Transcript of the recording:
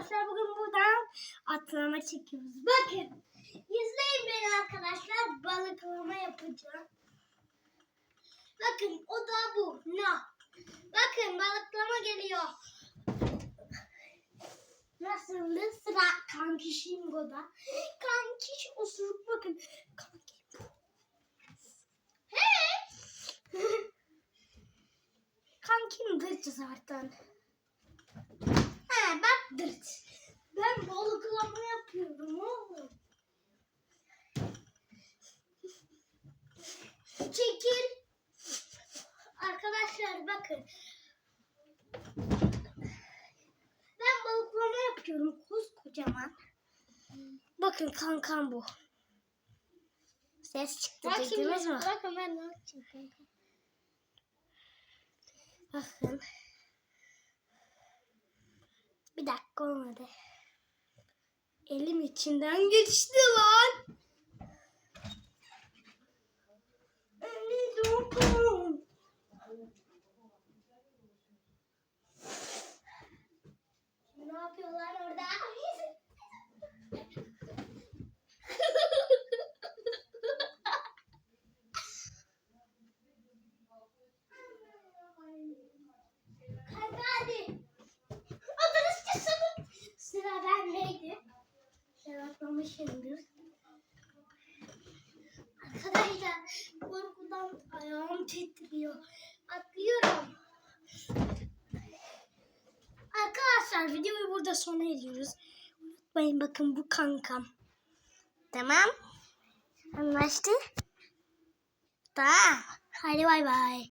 arkadaşlar bugün buradan atlama çekiyoruz. Bakın. İzleyin beni arkadaşlar. Balıklama yapacağım. Bakın o da bu. No. Bakın balıklama geliyor. Nasıldı? Sıra kankişim da. Kankiş osuruk bakın. Kanki bu. Hey! Kankim dırt zaten. Bak dırt. Ben balıklama yapıyorum oğlum. Çekil. Arkadaşlar bakın. Ben balıklama yapıyorum koskocaman. Bakın kankam bu. Ses çıktı duydunuz mu? Bakın ben ne yapacağım kanka. Bakın. Bir dakika olmadı. Elim içinden geçti lan. Eli dokun. Ne yapıyorlar orada? Hadi. Sıra bendeydi. Cevaplamışımdır. Arkadaşlar korkudan ayağım titriyor. Atlıyorum. Arkadaşlar videoyu burada sona ediyoruz. Unutmayın bakın bu kankam. Tamam. Anlaştık. Tamam. Hadi bay bay.